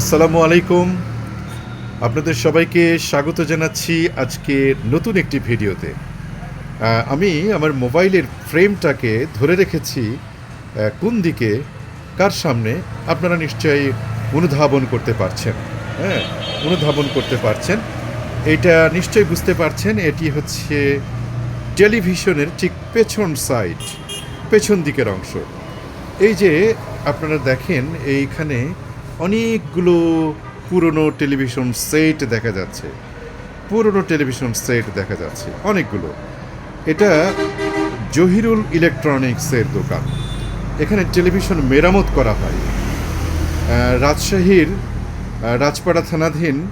আসসালামু আলাইকুম। আপনাদের সবাইকে স্বাগত জানাচ্ছি আজকে নতুন একটি ভিডিওতে। আমি আমার মোবাইলের ফ্রেমটাকে ধরে রেখেছি কোন দিকে, কার সামনে, আপনারা নিশ্চয়ই অনুধাবন করতে পারছেন। হ্যাঁ অনুধাবন করতে পারছেন। এটা নিশ্চয়ই বুঝতে পারছেন, এটি হচ্ছে টেলিভিশনের ঠিক পেছন সাইড, পেছন দিকের অংশ। এই যে আপনারা দেখেন, এইখানে অনেকগুলো পুরনো টেলিভিশন সেট দেখা যাচ্ছে। পুরনো টেলিভিশন সেট দেখা যাচ্ছে, অনেকগুলো। এটা জহিরুল ইলেকট্রনিক্সের দোকান। এখানে টেলিভিশন মেরামত করা হয়। রাজশাহীর রাজপাড়া থানাধীন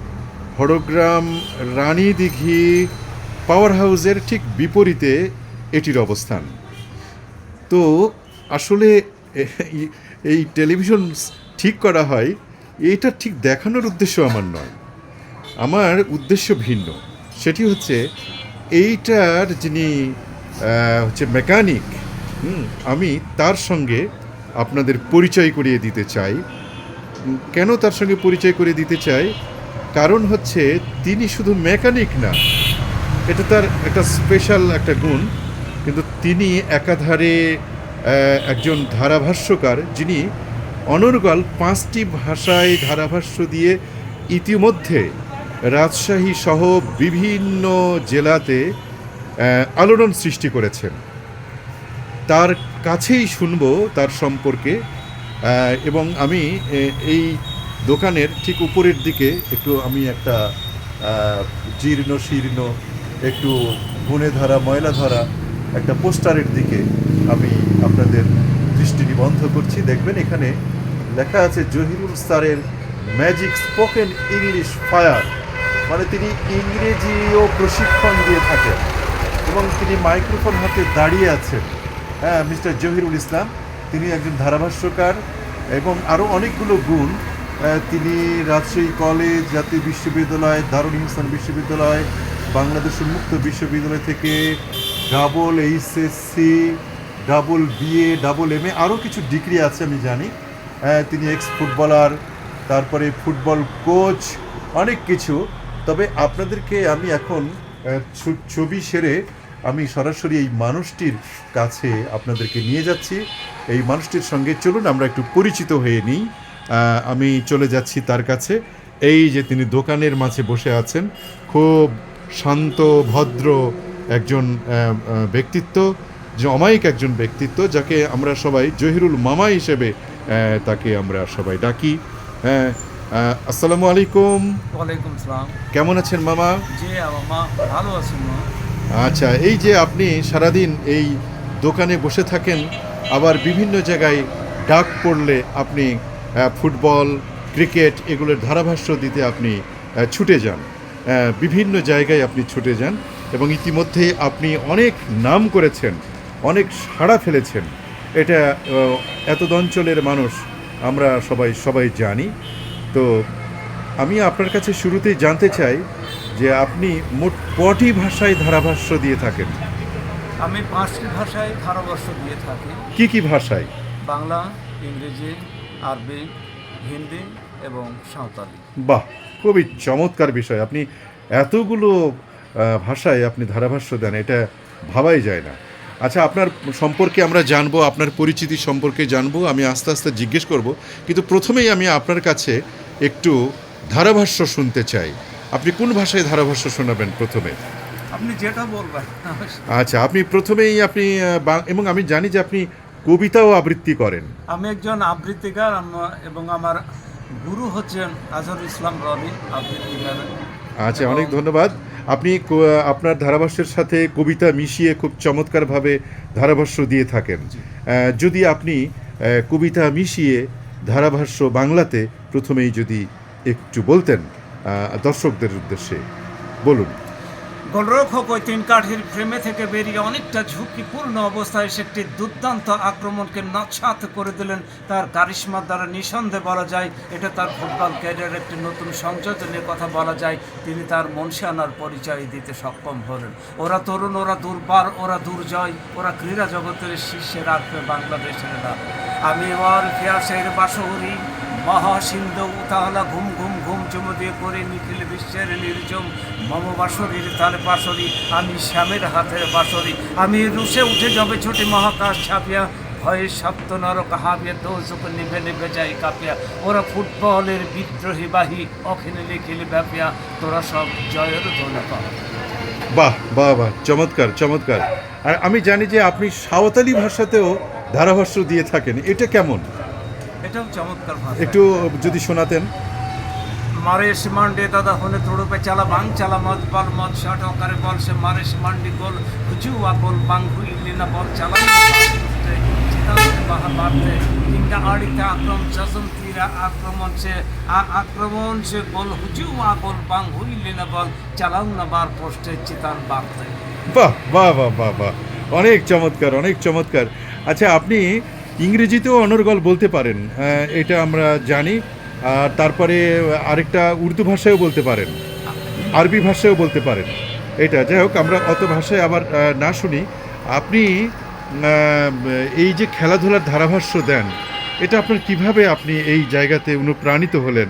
হরগ্রাম রানীদিঘি পাওয়ার হাউসের ঠিক বিপরীতে এটির অবস্থান। তো আসলে এই- টেলিভিশন ঠিক করা হয় এইটা ঠিক দেখানোর উদ্দেশ্য আমার নয়। আমার উদ্দেশ্য ভিন্ন। সেটি হচ্ছে, এইটার যিনি হচ্ছে মেকানিক আমি তার সঙ্গে আপনাদের পরিচয় করিয়ে দিতে চাই। কেন তার সঙ্গে পরিচয় করিয়ে দিতে চাই? কারণ হচ্ছে, তিনি শুধু মেকানিক না, এটা তার একটা স্পেশাল একটা গুণ, কিন্তু তিনি একাধারে একজন ধারাভাষ্যকার যিনি অনর্গল পাঁচটি ভাষায় ধারাভাষ্য দিয়ে ইতিমধ্যে রাজশাহী সহ বিভিন্ন জেলাতে আলোড়ন সৃষ্টি করেছেন। তার কাছেই শুনব তার সম্পর্কে এবং আমি এই দোকানের ঠিক উপরের দিকে একটু আমি একটা জীর্ণ শীর্ণ, একটু গুণে ধরা, ময়লা ধরা, একটা পোস্টারের দিকে আমি আপনাদের দৃষ্টি নিবন্ধ করছি। দেখবেন এখানে লেখা আছে জহিরুল স্যারের ম্যাজিক স্পোকেন ইংলিশ ফায়ার মানে তিনি ইংরেজিও প্রশিক্ষণ দিয়ে থাকেন এবং তিনি মাইক্রোফোন হাতে দাঁড়িয়ে আছেন। হ্যাঁ মিস্টার জহিরুল ইসলাম, তিনি একজন ধারাভাষ্যকার এবং আরও অনেকগুলো গুণ তিনি রাজশাহী কলেজ, জাতীয় বিশ্ববিদ্যালয়, দারুল ইনসান বিশ্ববিদ্যালয় বাংলাদেশ উন্মুক্ত বিশ্ববিদ্যালয় থেকে double HSC double BA double M A আরও কিছু ডিগ্রি আছে আমি জানি। তিনি এক্স ফুটবলার তারপরে ফুটবল কোচ অনেক কিছু। তবে আপনাদেরকে আমি এখন ছবি সেরে আমি সরাসরি এই মানুষটির কাছে আপনাদেরকে নিয়ে যাচ্ছি। এই মানুষটির সঙ্গে চলুন, আমরা একটু পরিচিত হয়ে নিই। আমি চলে যাচ্ছি তার কাছে। এই যে তিনি দোকানের মাঝে বসে আছেন, খুব শান্ত, ভদ্র একজন ব্যক্তিত্ব, যে অমায়িক একজন ব্যক্তিত্ব, যাকে আমরা সবাই জহিরুল মামা হিসেবে তাকে আমরা সবাই ডাকি। হ্যাঁ আসসালামু আলাইকুম। ওয়ালাইকুম সালাম। কেমন আছেন মামা? জি আমার মা ভালো আছেন আচ্ছা এই যে আপনি সারাদিন এই দোকানে বসে থাকেন আবার বিভিন্ন জায়গায় ডাক পড়লে আপনি ফুটবল ক্রিকেট এগুলোর ধারাভাষ্য দিতে আপনি ছুটে যান। বিভিন্ন জায়গায় আপনি ছুটে যান এবং ইতিমধ্যেই আপনি অনেক নাম করেছেন অনেক সাড়া ফেলেছেন। এটা এতদ অঞ্চলের মানুষ আমরা সবাই সবাই জানি। তো আমি আপনার কাছে শুরুতেই জানতে চাই যে আপনি মোট কটি ভাষায় ধারাভাষ্য দিয়ে থাকেন? আমি পাঁচটি ভাষায় ধারাভাষ্য দিয়ে থাকি। কি কি ভাষায়? বাংলা ইংরেজি আরবি হিন্দি এবং সাঁওতালি। বাহ খুবই চমৎকার বিষয়। আপনি এতগুলো ভাষায় আপনি ধারাভাষ্য দেন এটা ভাবাই যায় না। আচ্ছা আপনার সম্পর্কে আমরা জানব আপনার পরিচিতি সম্পর্কে জানব আমি আস্তে আস্তে জিজ্ঞেস করব। কিন্তু প্রথমেই আমি আপনার কাছে একটু ধারাভাষ্য শুনতে চাই। আপনি কোন ভাষায় ধারাভাষ্য শোনাবেন প্রথমে? আপনি যেটা বলবেন। আচ্ছা আপনি প্রথমেই আপনি এবং আমি জানি যে আপনি কবিতাও আবৃত্তি করেন। আমি একজন আবৃত্তিকার এবং আমার গুরু হচ্ছেন আজহারুল ইসলাম রবি আবৃত্তিকার। আচ্ছা অনেক ধন্যবাদ। আপনি আপনার ধারাভাষ্যের সাথে কবিতা মিশিয়ে খুব চমৎকারভাবে ধারাভাষ্য দিয়ে থাকেন। যদি আপনি কবিতা মিশিয়ে ধারাভাষ্য বাংলাতে প্রথমেই যদি একটু বলতেন দর্শকদের উদ্দেশ্যে। বলুন। গোলরক্ষক ওই তিন কাঠির ফ্রেমে থেকে বেরিয়ে অনেকটা ঝুঁকিপূর্ণ অবস্থায় সে একটি দুর্দান্ত আক্রমণকে নৎসাত করে দিলেন তার কারিশ্মার দ্বারা নিঃসন্দেহে বলা যায়, এটা তার ফুটবল ক্যারিয়ারের একটি নতুন সংযোজনের কথা বলা যায়। তিনি তার মনসানার পরিচয় দিতে সক্ষম হলেন। ওরা তরুণ, ওরা দুর্বার, ওরা দুর্জয়, ওরা ক্রীড়া জগতের শীর্ষে রাখবে বাংলাদেশের নাম। আমি ওর ফিয়াসের বাসরি, মহাসিন্ধু উতাহলা ঘুম ঘুম ঘুম দিয়ে করে নিখিল বিশ্বের নির্জম মম বাসরির তার বাসরি আমি শ্যামের হাতের বাসরি। আমি রুশে উঠে যাবে ছোটে মহাকাশ ছাপিয়া ভয়ে সপ্ত নরক হাবিয়া দোষক নিভে নিভে যায় কাঁপিয়া। ওরা ফুটবলের বিদ্রোহী বাহী অখিল লিখিল ব্যাপিয়া তোরা সব জয়ের ধনে পা। বাহ বাহ বাহ চমৎকার চমৎকার। আর আমি জানি যে আপনি সাঁওতালি ভাষাতেও ধারাভাষ্য দিয়ে থাকেন এটা কেমন? এটাও চমৎকার ভাষা। একটু যদি শোনাতেন। মারে মান্ডে দাদা হলে তোড়পে চালা বাং, চালা মদ বল মদ শট করে বল, সে মারে মান্ডি গোল হুচু বল বাং হুইলি না বল, চালা কিংবা আড়িতে আক্রমণ শাসন তীরা আক্রমণ, সে আ- আক্রমণ, সে গোল হুচু গোল, বাং হুইলি না বল, চালাও না বার পোস্টে চিতান বাহ বাহ বাহ বাহ বাহ। অনেক চমৎকার অনেক চমৎকার। আচ্ছা আপনি ইংরেজিতেও অনর্গল বলতে পারেন। এটা আমরা জানি। আর তারপরে আরেকটা উর্দু ভাষায়ও বলতে পারেন। আরবি ভাষায়ও বলতে পারেন। এটা যাই হোক আমরা অত ভাষায় আবার না শুনি। আপনি এই যে খেলাধুলার ধারাভাষ্য দেন এটা আপনার কীভাবে আপনি এই জায়গাতে অনুপ্রাণিত হলেন?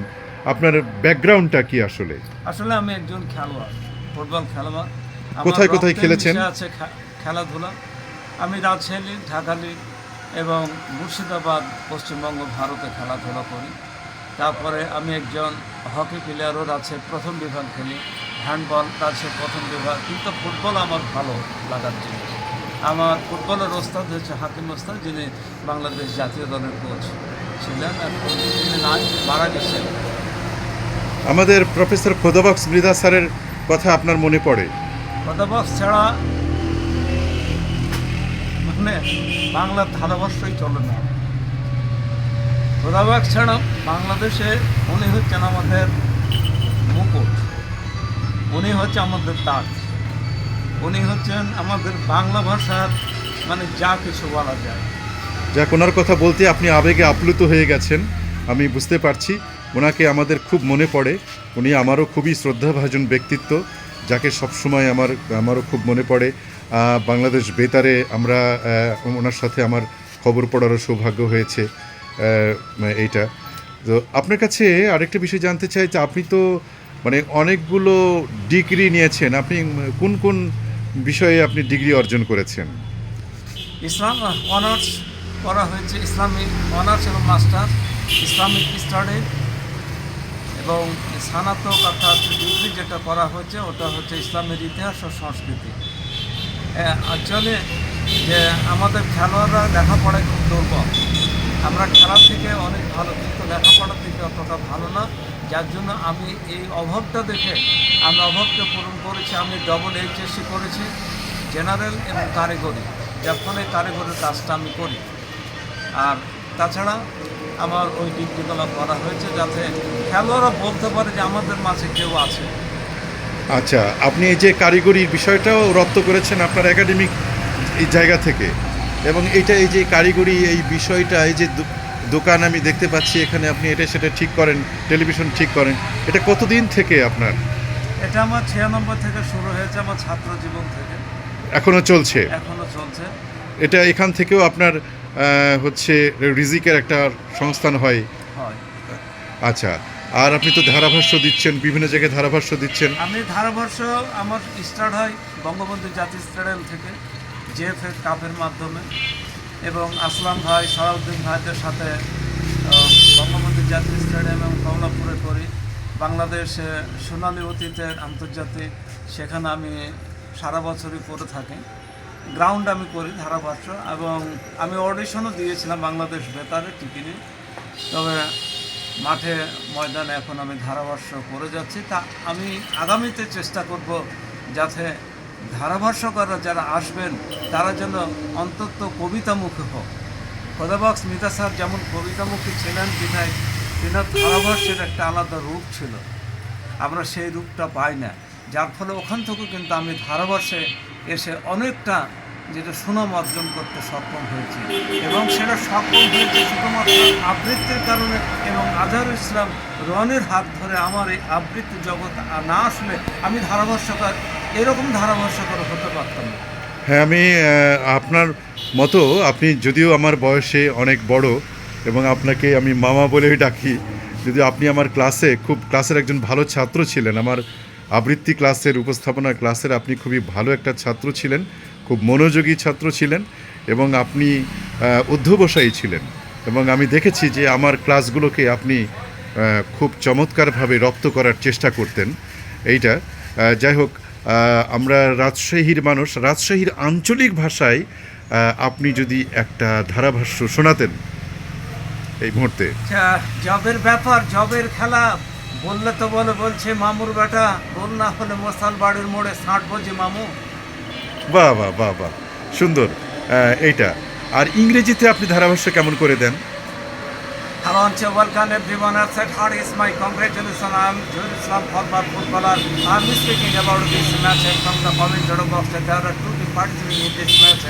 আপনার ব্যাকগ্রাউন্ডটা কি আসলে? আসলে আমি একজন খেলোয়াড় ফুটবল খেলোয়াড়। কোথায় কোথায় খেলেছেন? আছে খেলাধুলা। আমি রাজশাহী লীগ, ঢাকা লীগ এবং মুর্শিদাবাদ পশ্চিমবঙ্গ ভারতে খেলাধুলা করি। তারপরে আমি একজন হকি প্লেয়ারও আছে প্রথম বিভাগ খেলি। হ্যান্ডবল আছে প্রথম বিভাগ। কিন্তু ফুটবল আমার ভালো লাগার জিনিস। আমার ফুটবলের ওস্তাদ হচ্ছে হাকিম ওস্তাদ যিনি বাংলাদেশ জাতীয় দলের কোচ ছিলেন। তিনি মারা গেছেন। আমাদের প্রফেসর খোদাবক্স মৃদা স্যারের কথা আপনার মনে পড়ে? কথাবাস ছাড়া মানে বাংলার ধারাভাষ্যই চলে না। খোদাবাগ ছাড়া বাংলাদেশে উনি হচ্ছেন আমাদের মুকুট। উনি হচ্ছে আমাদের তাজ। উনি হচ্ছেন আমাদের বাংলা ভাষার মানে যা কিছু বলা যায়। যাক, ওনার কথা বলতে আপনি আবেগে আপ্লুত হয়ে গেছেন, আমি বুঝতে পারছি। ওনাকে আমাদের খুব মনে পড়ে। উনি আমারও খুবই শ্রদ্ধাভাজন ব্যক্তিত্ব, যাকে সবসময় আমার, আমারও খুব মনে পড়ে। বাংলাদেশ বেতারে আমরা ওনার সাথে আমার খবর পড়ারও সৌভাগ্য হয়েছে। এইটা। তো আপনার কাছে আরেকটা বিষয় জানতে চাই যে আপনি তো মানে অনেকগুলো ডিগ্রি নিয়েছেন। আপনি কোন কোন বিষয়ে আপনি ডিগ্রি অর্জন করেছেন? ইসলাম, অনার্স করা হয়েছে ইসলামিক অনার্স এবং মাস্টার ইসলামিক স্টাডি এবং স্নাতক অর্থাৎ ডিগ্রি যেটা করা হয়েছে, ওটা হচ্ছে ইসলামের ইতিহাস ও সংস্কৃতি। অ্যাকচুয়ালি যে আমাদের খেলোয়াড়রা লেখাপড়ায় খুব দুর্বল। আমরা খেলার থেকে অনেক ভালো, কিন্তু লেখাপড়ার থেকে অতটা ভালো না। যার জন্য আমি এই অভাবটা দেখে আমি অভাবকে পূরণ করেছি। আমি ডবল এইচএসসি করেছি জেনারেল এবং কারিগরি। যার ফলে কারিগরির কাজটা আমি করি। আর তাছাড়া আমার ওই ডিগ্রিগুলো করা হয়েছে যাতে খেলোয়াড়রা বলতে পারে যে আমাদের মাঝে কেউ আছে। আচ্ছা আপনি এই যে কারিগরির বিষয়টাও রপ্ত করেছেন আপনার একাডেমিক এই জায়গা থেকে। এবং এটা এই যে কারিগরি এই বিষয়টা এই যে দোকান আমি দেখতে পাচ্ছি এখানে আপনি এটা সেটা ঠিক করেন টেলিভিশন ঠিক করেন। এটা কতদিন থেকে আপনার? এটা আমার ছিয়ানব্বই থেকে শুরু হয়েছে আমার ছাত্র জীবন থেকে। এখনও চলছে? এখনও চলছে। এটা এখান থেকেও আপনার হচ্ছে রিজিকের একটা সংস্থান হয়। হয়। আচ্ছা আর আপনি তো ধারাভাষ্য দিচ্ছেন বিভিন্ন জায়গায় ধারাভাষ্য দিচ্ছেন। আমি ধারাভাষ্য আমার স্টার্ট হয় বঙ্গবন্ধু জাতীয় স্টেডিয়াম থেকে। জেএফএ কাপের মাধ্যমে। এবং আসলাম ভাই, সালাউদ্দিন ভাইদের সাথে বঙ্গবন্ধু জাতীয় স্টেডিয়াম এবং কমলাপুরে করি। বাংলাদেশে সোনালী অতীতের আন্তর্জাতিক, সেখানে আমি সারা বছরই করে থাকি। গ্রাউন্ড আমি করি ধারাভাষ্য, এবং আমি অডিশনও দিয়েছিলাম বাংলাদেশ বেতারে টিকিনি তবে মাঠে ময়দানে এখন আমি ধারাভাষ্য করে যাচ্ছি। তা আমি আগামীতে চেষ্টা করব যাতে ধারাভাষ্যকাররা যারা আসবেন, তারা যেন অন্তত কবিতামুখী হোক খোদাবক্স মিতা স্যার যেমন কবিতামুখী ছিলেন, বিধায় তিনার ধারাভাষ্যের একটা আলাদা রূপ ছিল। আমরা সেই রূপটা পাই না। যার ফলে ওখান থেকে কিন্তু আমি ধারাভাষ্যে এসে অনেকটা যেটা সুনাম অর্জন করতে সক্ষম হয়েছি। এবং সেটা সক্ষম হয়েছে শুধুমাত্র আবৃত্তির কারণে এবং আজহার ইসলাম রনের হাত ধরে আমার এই আবৃত্তি জগৎ না আসলে আমি ধারাভাষ্যকার এরকম ধারাভাষ্যকার হতে পারতাম হ্যাঁ আমি আপনার মতো আপনি যদিও আমার বয়সে অনেক বড় এবং আপনাকে আমি মামা বলেই ডাকি, যদিও আপনি আমার ক্লাসে খুব, ক্লাসের একজন ভালো ছাত্র ছিলেন। আমার আবৃত্তি ক্লাসের, উপস্থাপনা ক্লাসের আপনি খুবই ভালো একটা ছাত্র ছিলেন, খুব মনোযোগী ছাত্র ছিলেন এবং আপনি অধ্যবসায়ী ছিলেন এবং আমি দেখেছি যে আমার ক্লাসগুলোকে আপনি খুব চমৎকারভাবে রপ্ত করার চেষ্টা করতেন। এইটা যাই হোক আমরা রাজশাহীর মানুষ রাজশাহীর আঞ্চলিক ভাষায় আপনি যদি একটা ধারাভাষ্য শোনাতেন এই মুহূর্তে। আচ্ছা জবের ব্যাপার জবের খেলা বললে তো বলে বলছে মামুর বেটা বল না হলে মশাল বাড়ির মোড়ে ষাট বজি মামু। বাহ বাহ বাহ বাহ সুন্দর এইটা। আর ইংরেজিতে আপনি ধারাভাষ্য কেমন করে দেন? Hello, and welcome everyone outside. How is my congratulations? I'm Joel Islam, former footballer. I'm speaking about this match from the commentator box. There are two participating in this match.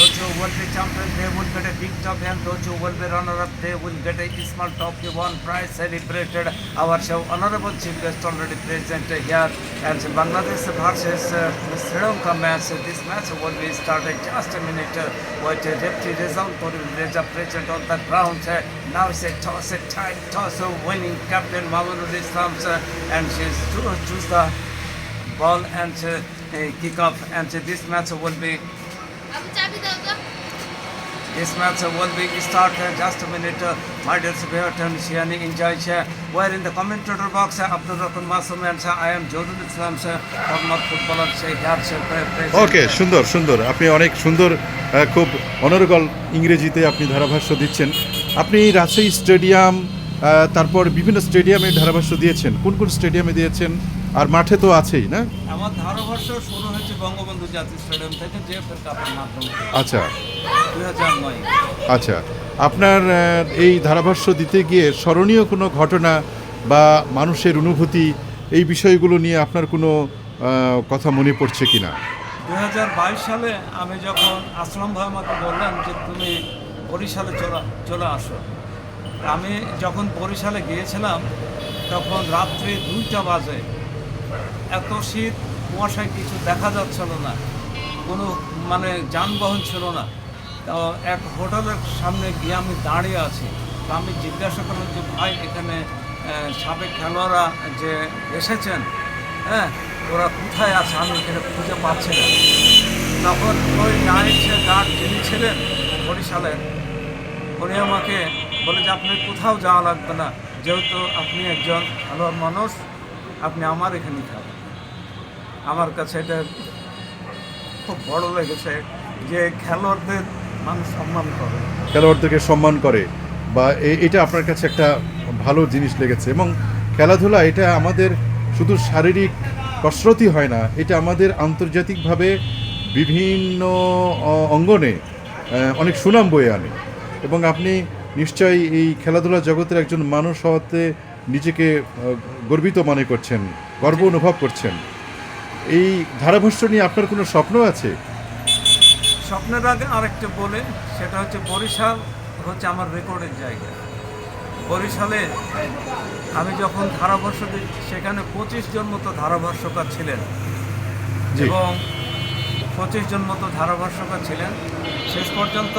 Those who will be champions, they will get a big trophy, and those who will be runner-up, they will get a small trophy. One prize celebrated. Our show honorable chief guest already present here. And Bangladesh versus uh, Sri Lanka match. This match will be started just a minute. Uh, with a referee result for the present on the ground. Uh, now it's a toss, a tight toss of winning captain Mamunur Islam uh, and she's to choose the ball and uh, uh, kick off and uh, this match will be this match will be start uh, just a minute uh, my dear Subhayat Shiani enjoy uh, where in the commentator box uh, Abdul Rahman Masum and uh, I am Jordan Islam sir former footballer uh, here sir present. ওকে সুন্দর সুন্দর আপনি অনেক সুন্দর খুব অনর্গল ইংরেজিতে আপনি ধারাভাষ্য দিচ্ছেন আপনি রাজশাহী স্টেডিয়াম তারপর বিভিন্ন স্টেডিয়ামে ধারাভাষ্য দিয়েছেন। কোন কোন স্টেডিয়ামে দিয়েছেন? আর মাঠে তো আছেই না? আমার ধারাভাষ্য শুরু হয়েছে বঙ্গবন্ধু জাতীয় স্টেডিয়াম থেকে কাপের মাধ্যমে। আচ্ছা। আচ্ছা। আপনার এই ধারাভাষ্য দিতে গিয়ে স্মরণীয় কোনো ঘটনা বা মানুষের অনুভূতি এই বিষয়গুলো নিয়ে আপনার কোনো কথা মনে পড়ছে কিনা? দুই হাজার বাইশ সালে আমি যখন আসলাম ভাই আমাকে বললেন যে তুমি বরিশালে চলে চলে আসো। আমি যখন বরিশালে গিয়েছিলাম, তখন রাত্রি দুইটা বাজে। এত শীত, কুয়াশায় কিছু দেখা যাচ্ছিল না। কোনো মানে যানবাহন ছিল না। তো এক হোটেলের সামনে গিয়ে আমি দাঁড়িয়ে আছি। তো আমি জিজ্ঞাসা করলাম যে, ভাই, এখানে সাবেক খেলোয়াড়রা যে এসেছেন হ্যাঁ ওরা কোথায় আছে? আমি এখানে খুঁজে পাচ্ছি না। তখন ওই নাইট গার্ড যিনি ছিলেন বরিশালের উনি আমাকে বলে যে, আপনি কোথাও যাওয়া লাগবে না। যেহেতু আপনি একজন খেলোয়াড় মানুষ, আপনি আমার এখানে থাকবেন আমার কাছে এটা খুব বড় লেগেছে যে, খেলোয়াড়দের মানুষ সম্মান করে। খেলোয়াড়দেরকে সম্মান করে বা এটা আপনার কাছে একটা ভালো জিনিস লেগেছে এবং খেলাধুলা এটা আমাদের শুধু শারীরিক কসরতই হয় না, এটা আমাদের আন্তর্জাতিকভাবে বিভিন্ন অঙ্গনে অনেক সুনাম বয়ে আনে। এবং আপনি নিশ্চয়ই এই খেলাধুলা জগতের একজন মানুষ হওয়াতে নিজেকে গর্বিত মনে করছেন গর্ব অনুভব করছেন। এই ধারাভাষ্য নিয়ে আপনার কোনো স্বপ্ন আছে? স্বপ্নের আগে আরেকটা বলে সেটা হচ্ছে বরিশাল হচ্ছে আমার রেকর্ডের জায়গা। বরিশালে আমি যখন ধারাভাষ্য দিই সেখানে পঁচিশ জন মতো ধারাভাষ্যকার ছিলেন। এবং পঁচিশ জন মতো ধারাভাষ্যকার ছিলেন। শেষ পর্যন্ত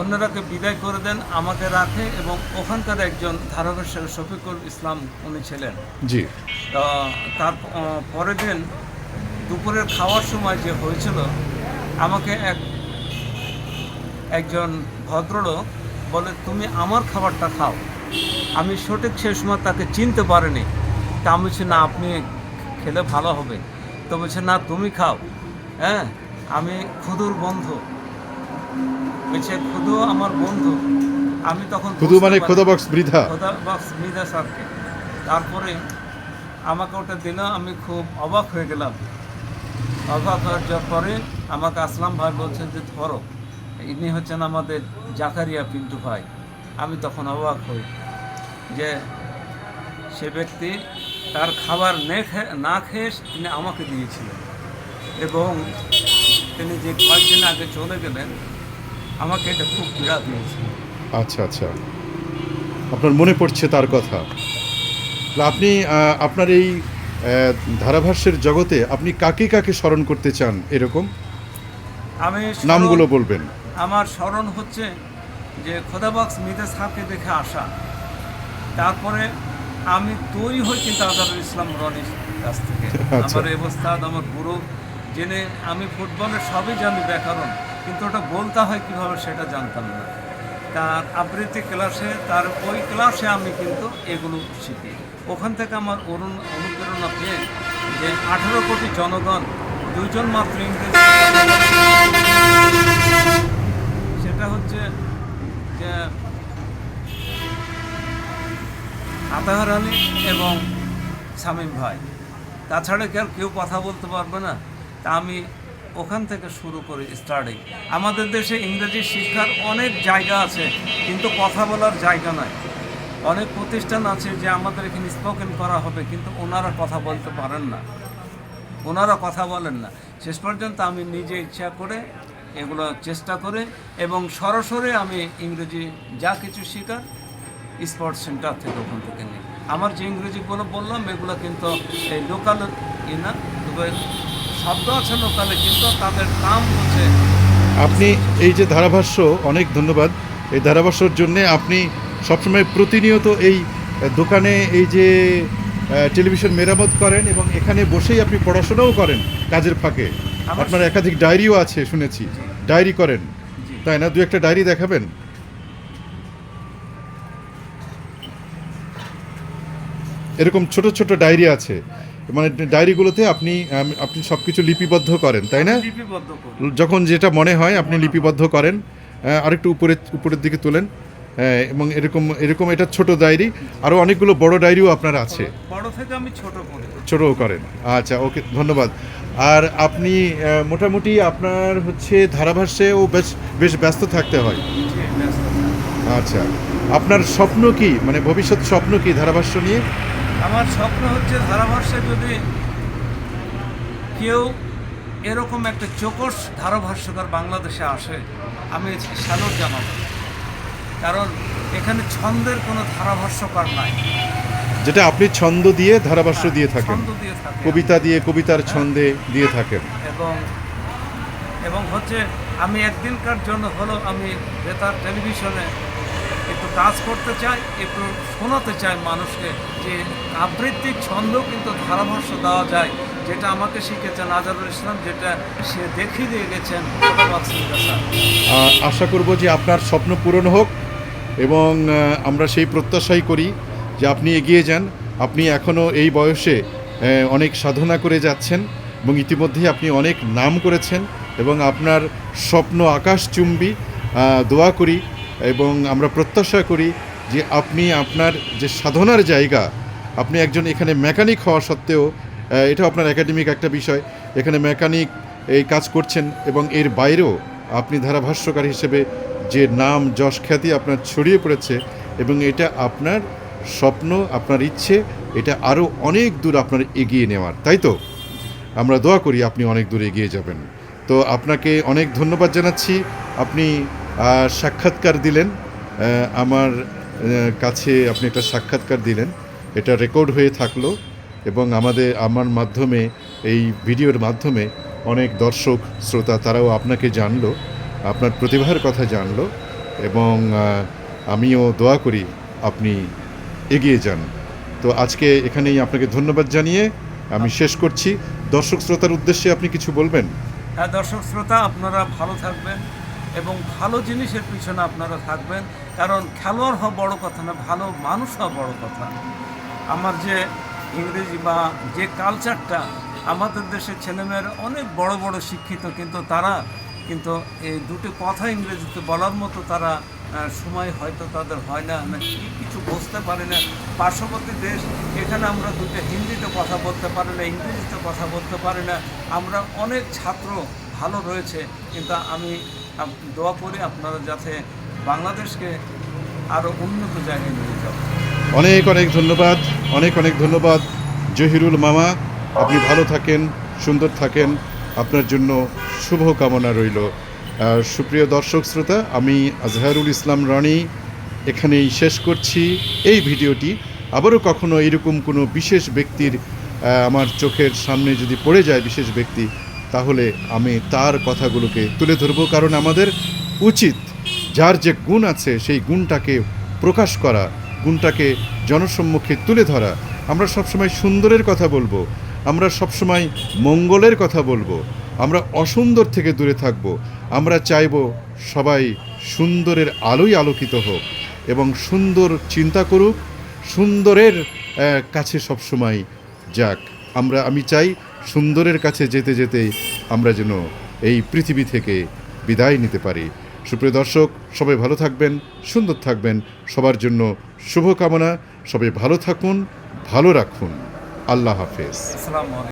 অন্যরাকে বিদায় করে দেন আমাকে রাখে এবং ওখানকার একজন ধারাভাষ্যক শফিকুল ইসলাম উনি ছিলেন। জি। তার পরের দিন দুপুরের খাওয়ার সময় যে হয়েছিল আমাকে এক একজন ভদ্রলোক বলে তুমি আমার খাবারটা খাও। আমি সঠিক সেই সময় তাকে চিনতে পারিনি। তা আমি বলছি না আপনি খেলে ভালো হবে। তো বলছে না তুমি খাও। হ্যাঁ আমি খুদুর বন্ধু। খুদু আমার বন্ধু। আমি তখন বুঝতে মানে খোদা বক্স বৃদ্ধা। খোদা বক্স মিদা স্যারকে। তারপরে আমাকে ওটা দিল আমি খুব অবাক হয়ে গেলাম। অবাক যাওয়ার পরে আমাকে আসলাম ভাই বলছেন যে ধরো ইনি হচ্ছেন আমাদের জাকারিয়া পিন্টু ভাই। আমি তখন অবাক হই যে সে ব্যক্তি তার খাবার নে না খেয়ে তিনি আমাকে দিয়েছিলেন এবং তিনি যে কয়েকদিন আগে চলে গেলেন আমাকে এটা খুব পীড়া দিয়েছে আচ্ছা আচ্ছা। আপনার মনে পড়ছে তার কথা? আপনি আপনার এই ধারাভাষ্যের জগতে আপনি কাকে কাকে স্মরণ করতে চান এরকম? আমি নামগুলো বলবেন। আমার স্মরণ হচ্ছে যে খোদাবাক্স মিতে সাহকে দেখে আসা। তারপরে আমি তৈরি হই কিন্তু আজারুল ইসলাম রনির কাছ থেকে। আচ্ছা। আমার অবস্থা আমার গুরু জেনে আমি ফুটবলের সবই জানি ব্যাকরণ। কিন্তু ওটা বলতে হয় কীভাবে সেটা জানতাম না। তার আবৃত্তি ক্লাসে, তার ওই ক্লাসে আমি কিন্তু এগুলো শিখি। ওখান থেকে আমার অরুণ অনুপ্রেরণা পেয়ে যে আঠেরো কোটি জনগণ, দুইজন মাত্র ইংরেজি সেটা হচ্ছে যে আতাহার আলী এবং শামীম ভাই। তাছাড়া কি আর কেউ কথা বলতে পারবে না? তা আমি ওখান থেকে শুরু করি স্টার্টিং আমাদের দেশে ইংরেজি শিক্ষার অনেক জায়গা আছে, কিন্তু কথা বলার জায়গা নাই। অনেক প্রতিষ্ঠান আছে যে আমাদের এখানে স্পোকেন করা হবে, কিন্তু ওনারা কথা বলতে পারেন না। ওনারা কথা বলেন না। শেষ পর্যন্ত আমি নিজে ইচ্ছা করে এগুলো চেষ্টা করে এবং সরাসরি আমি ইংরেজি যা কিছু শেখার স্পোর্টস সেন্টার থেকে ওখান থেকে নিই। আমার যে ইংরেজিগুলো বললাম, এগুলো কিন্তু এই লোকাল ই না, তবে শব্দ আছে লোকালে কিন্তু তাদের নাম হচ্ছে আপনি এই যে ধারাভাষ্য অনেক ধন্যবাদ। এই ধারাভাষ্যর জন্য আপনি সবসময় প্রতিনিয়ত এই দোকানে এই যে টেলিভিশন মেরামত করেন এবং এখানে বসেই আপনি পড়াশোনাও করেন কাজের ফাঁকে। আপনার একাধিক ডায়েরিও আছে শুনেছি। ডায়েরি করেন। তাই না? দু একটা ডায়েরি দেখাবেন? এরকম ছোট ছোট ডায়েরি আছে। মানে ডায়েরিগুলোতে আপনি আপনি সব কিছু লিপিবদ্ধ করেন তাই না? যখন যেটা মনে হয় আপনি লিপিবদ্ধ করেন আরেকটু উপরে উপরের দিকে তোলেন এবং এরকম এরকম এটা ছোট ডায়েরি আরও অনেকগুলো বড় ডায়েরিও আপনার আছে। বড় থেকে আমি ছোট ছোটও করেন। আচ্ছা ওকে ধন্যবাদ। আর আপনি মোটামুটি আপনার হচ্ছে ধারাভাষ্যেও বেশ বেশ ব্যস্ত থাকতে হয়। আচ্ছা আপনার স্বপ্ন কি? মানে ভবিষ্যৎ স্বপ্ন কি ধারাভাষ্য নিয়ে? আমার স্বপ্ন হচ্ছে ধারাভাষ্যে যদি কেউ এরকম একটা চোকস ধারাভাষ্যকার বাংলাদেশে আসে আমি স্যালুট জানাব। কারণ এখানে ছন্দের কোনো ধারাভাষ্যকার নাই। যেটা আপনি ছন্দ দিয়ে ধারাভাষ্য দিয়ে থাকেন। দিয়ে থাকে। কবিতা দিয়ে কবিতার ছন্দে দিয়ে থাকেন। এবং এবং হচ্ছে আমি একদিনকার জন্য হলো আমি বেতার টেলিভিশনে কাজ করতে চাই একটু শোনাতে চাই মানুষকে যে আবৃত্তির ছন্দ কিন্তু ধারাভাষ্য দেওয়া যায়, যেটা আমাকে শিখেছেন আজারুল ইসলাম, যেটা সে দেখিয়ে দিয়ে গেছেন আশা করব যে আপনার স্বপ্ন পূরণ হোক এবং আমরা সেই প্রত্যাশাই করি যে আপনি এগিয়ে যান। আপনি এখনও এই বয়সে অনেক সাধনা করে যাচ্ছেন এবং ইতিমধ্যেই আপনি অনেক নাম করেছেন এবং আপনার স্বপ্ন আকাশচুম্বী দোয়া করি। এবং আমরা প্রত্যাশা করি যে আপনি আপনার যে সাধনার জায়গা, আপনি একজন এখানে মেকানিক হওয়া সত্ত্বেও এটা আপনার একাডেমিক একটা বিষয়, এখানে মেকানিক এই কাজ করছেন এবং এর বাইরেও আপনি ধারাভাষ্যকার হিসেবে যে নাম যশ খ্যাতি আপনার ছড়িয়ে পড়েছে এবং এটা আপনার স্বপ্ন, আপনার ইচ্ছে, এটা আরও অনেক দূর আপনার এগিয়ে নেওয়ার। তাই তো? আমরা দোয়া করি আপনি অনেক দূর এগিয়ে যাবেন। তো আপনাকে অনেক ধন্যবাদ জানাচ্ছি। আপনি সাক্ষাৎকার দিলেন আমার কাছে আপনি একটা সাক্ষাৎকার দিলেন। এটা রেকর্ড হয়ে থাকল এবং আমাদের, আমার মাধ্যমে, এই ভিডিওর মাধ্যমে অনেক দর্শক, শ্রোতা তারাও আপনাকে জানলো, আপনার প্রতিভার কথা জানলো এবং আমিও দোয়া করি আপনি এগিয়ে যান। তো আজকে এখানেই আপনাকে ধন্যবাদ জানিয়ে আমি শেষ করছি। দর্শক, শ্রোতার উদ্দেশ্যে আপনি কিছু বলবেন? হ্যাঁ দর্শক, শ্রোতা, আপনারা ভালো থাকবেন। এবং ভালো জিনিসের পিছনে আপনারা থাকবেন। কারণ খেলোয়াড় হওয়া বড় কথা না, ভালো মানুষ হওয়া বড় কথা। আমার যে ইংরেজি বা যে কালচারটা আমাদের দেশের ছেলেমেয়েরা অনেক বড় বড় শিক্ষিত, কিন্তু তারা কিন্তু এই দুটো কথা ইংরেজিতে বলার মতো তারা সময় হয়তো তাদের হয় না। না কিছু বুঝতে পারে না। পার্শ্ববর্তী দেশ, এখানে আমরা দুটো হিন্দিতে কথা বলতে পারি না, ইংরেজিতে কথা বলতে পারি না। আমরা অনেক ছাত্র ভালো রয়েছে, কিন্তু আমি দোয়া করি আপনারা যাতে বাংলাদেশকে আরও উন্নত জায়গায় নিয়ে যাও অনেক অনেক ধন্যবাদ, অনেক অনেক ধন্যবাদ জহিরুল মামা। আপনি ভালো থাকেন, সুন্দর থাকেন। আপনার জন্য শুভ কামনা রইল সুপ্রিয় দর্শক শ্রোতা, আমি আজহারুল ইসলাম রনি এখানেই শেষ করছি এই ভিডিওটি। আবারও কখনো এরকম কোনো বিশেষ ব্যক্তির আমার চোখের সামনে যদি পড়ে যায় বিশেষ ব্যক্তি তাহলে আমি তার কথাগুলোকে তুলে ধরবো, কারণ আমাদের উচিত যার যে গুণ আছে সেই গুণটাকে প্রকাশ করা, গুণটাকে জনসম্মুখে তুলে ধরা। আমরা সবসময় সুন্দরের কথা বলব, আমরা সবসময় মঙ্গলের কথা বলব, আমরা অসুন্দর থেকে দূরে থাকব, আমরা চাইব সবাই সুন্দরের আলোয় আলোকিত হোক এবং সুন্দর চিন্তা করুক, সুন্দরের কাছে সবসময় যাক। আমরা, আমি চাই সুন্দরের কাছে যেতে যেতে আমরা যেন এই পৃথিবী থেকে বিদায় নিতে পারি। সুপ্রিয় দর্শক, সবাই ভালো থাকবেন, সুন্দর থাকবেন। সবার জন্য শুভকামনা। সবাই ভালো থাকুন, ভালো রাখুন। আল্লাহ হাফেজ।